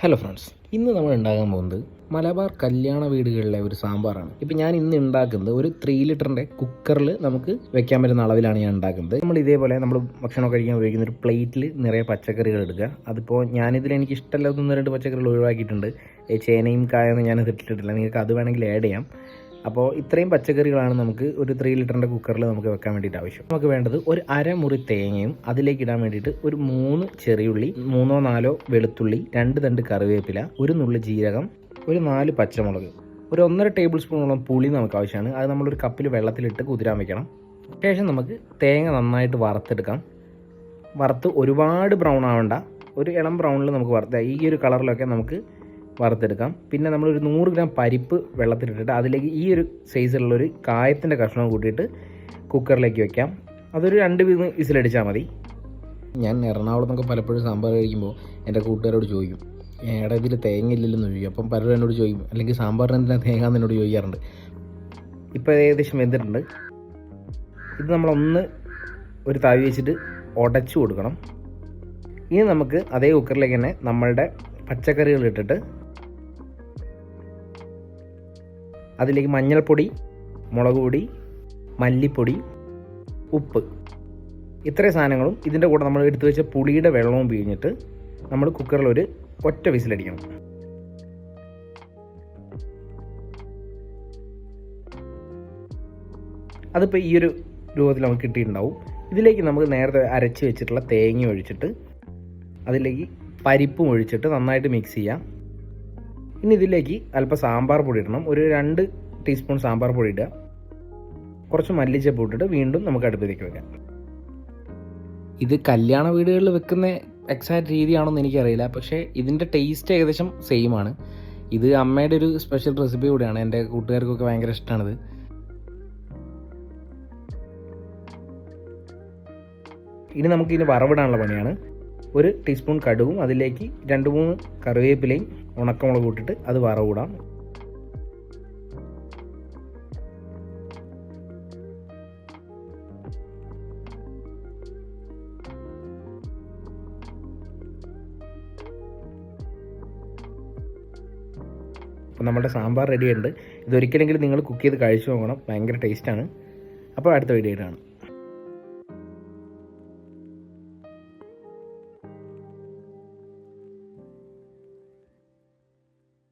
Hello friends ഇന്ന് നമ്മൾ ഉണ്ടാകാൻ പോകുന്നത് മലബാർ കല്യാണ വീടുകളിലെ ഒരു സാമ്പാറാണ്. ഇപ്പം ഞാൻ ഇന്ന് ഉണ്ടാക്കുന്നത് ഒരു ത്രീ ലിറ്ററിന്റെ കുക്കറിൽ നമുക്ക് വെക്കാൻ പറ്റുന്ന അളവിലാണ് ഞാൻ ഉണ്ടാക്കുന്നത്. നമ്മൾ ഇതേപോലെ നമ്മൾ ഭക്ഷണം കഴിക്കാൻ ഉപയോഗിക്കുന്ന ഒരു പ്ലേറ്റിൽ നിറയെ പച്ചക്കറികൾ എടുക്കുക അതിപ്പോൾ ഞാനിതിൽ എനിക്ക് ഇഷ്ടമല്ലാത്ത ഒന്ന് രണ്ട് പച്ചക്കറികൾ ഒഴിവാക്കിയിട്ടുണ്ട്. ചേനയും കായൊന്നും ഞാൻ ഇട്ടിട്ടില്ല നിങ്ങൾക്ക് അത് വേണമെങ്കിൽ ആഡ് ചെയ്യാം. അപ്പോൾ ഇത്രയും പച്ചക്കറികളാണ് നമുക്ക് ഒരു ത്രീ ലിറ്ററിന്റെ കുക്കറിൽ നമുക്ക് വെക്കാൻ വേണ്ടിയിട്ട് ആവശ്യം. നമുക്ക് വേണ്ടത് ഒരു അരമുറി തേങ്ങയും അതിലേക്ക് ഇടാൻ വേണ്ടിയിട്ട് ഒരു മൂന്ന് ചെറിയുള്ളി മൂന്നോ നാലോ വെളുത്തുള്ളി രണ്ട് തണ്ട് കറിവേപ്പില ഒരു നുള്ളി ജീരകം ഒരു നാല് പച്ചമുളക് ഒരു ഒന്നര ടേബിൾ സ്പൂണോളം പുളി നമുക്ക് ആവശ്യമാണ്. അത് നമ്മളൊരു കപ്പിൽ വെള്ളത്തിലിട്ട് കുതിരാൻ വെക്കണം. ശേഷം നമുക്ക് തേങ്ങ നന്നായിട്ട് വറുത്തെടുക്കാം. വറുത്ത് ഒരുപാട് ബ്രൗൺ ആവണ്ട. ഒരു ഇളം ബ്രൗണിൽ നമുക്ക് വറുത്ത ഈ ഒരു കളറിലൊക്കെ നമുക്ക് വറുത്തെടുക്കാം. പിന്നെ നമ്മളൊരു നൂറ് ഗ്രാം പരിപ്പ് വെള്ളത്തിലിട്ടിട്ട് അതിലേക്ക് ഈ ഒരു സൈസിലുള്ളൊരു കായത്തിന്റെ കഷ്ണം കൂട്ടിയിട്ട് കുക്കറിലേക്ക് വെക്കാം. അതൊരു രണ്ട് വിസിലടിച്ചാൽ മതി. ഞാൻ എറണാകുളത്ത് നിന്നൊക്കെ പലപ്പോഴും സാമ്പാർ കഴിക്കുമ്പോൾ എന്റെ കൂട്ടുകാരോട് ചോദിക്കും എടാ ഇതിൽ തേങ്ങ ഇല്ലല്ലെന്ന് ചോദിക്കും. അപ്പം പലരും എന്നോട് ചോദിക്കും അല്ലെങ്കിൽ സാമ്പാറിന് എന്തിനാ തേങ്ങ എന്ന് എന്നോട് ചോദിക്കാറുണ്ട്. ഇപ്പോൾ ഏകദേശം വെന്തിട്ടുണ്ട്. ഇത് നമ്മളൊന്ന് ഒരു താവി വെച്ചിട്ട് ഉടച്ചു കൊടുക്കണം. ഇനി നമുക്ക് അതേ കുക്കറിലേക്ക് തന്നെ നമ്മളുടെ പച്ചക്കറികൾ ഇട്ടിട്ട് അതിലേക്ക് മഞ്ഞൾപ്പൊടി മുളക് പൊടി മല്ലിപ്പൊടി ഉപ്പ്. ഇത്രയും സാധനങ്ങളും ഇതിന്റെ കൂടെ നമ്മൾ എടുത്തു വെച്ച പുളിയുടെ വെള്ളവും പിഴിഞ്ഞിട്ട് നമ്മൾ കുക്കറിൽ ഒരു ഒറ്റ വിസിലടിക്കണം. അതിപ്പോൾ ഈ ഒരു രൂപത്തിൽ നമുക്ക് കിട്ടിയിട്ടുണ്ടാവും. ഇതിലേക്ക് നമുക്ക് നേരത്തെ അരച്ച് വെച്ചിട്ടുള്ള തേങ്ങ ഒഴിച്ചിട്ട് അതിലേക്ക് പരിപ്പും ഒഴിച്ചിട്ട് നന്നായിട്ട് മിക്സ് ചെയ്യാം. ഇനി ഇതിലേക്ക് അല്പം സാമ്പാർ പൊടി ഇടണം. ഒരു രണ്ട് ടീസ്പൂൺ സാമ്പാർ പൊടി ഇടുക. കുറച്ച് മല്ലിച്ചപ്പ് ഇട്ടിട്ട് വീണ്ടും നമുക്ക് അടുപ്പിലേക്ക് വെക്കാം. ഇത് കല്യാണ വീടുകളിൽ വെക്കുന്ന എക്സാക്ട് രീതിയാണെന്ന് എനിക്കറിയില്ല. പക്ഷേ ഇതിന്റെ ടേസ്റ്റ് ഏകദേശം സെയിം ആണ്. ഇത് അമ്മയുടെ ഒരു സ്പെഷ്യൽ റെസിപ്പി കൂടിയാണ്. എന്റെ കൂട്ടുകാർക്കൊക്കെ ഭയങ്കര ഇഷ്ടമാണിത് ഇനി നമുക്ക് ഇതിന് വറവിടാനുള്ള പണിയാണ്. ഒരു ടീസ്പൂൺ കടുവും അതിലേക്ക് രണ്ട് മൂന്ന് കറിവേപ്പിലയും ഉണക്കമുളക് ഇട്ടിട്ട് അത് വറവിടാം. അപ്പോൾ നമ്മുടെ സാമ്പാർ റെഡിയുണ്ട് ഇതൊരിക്കലെങ്കിലും നിങ്ങൾ കുക്ക് ചെയ്ത് കഴിച്ചു നോക്കണം. ഭയങ്കര ടേസ്റ്റാണ് അപ്പോൾ അടുത്ത വീഡിയോ കാണാം.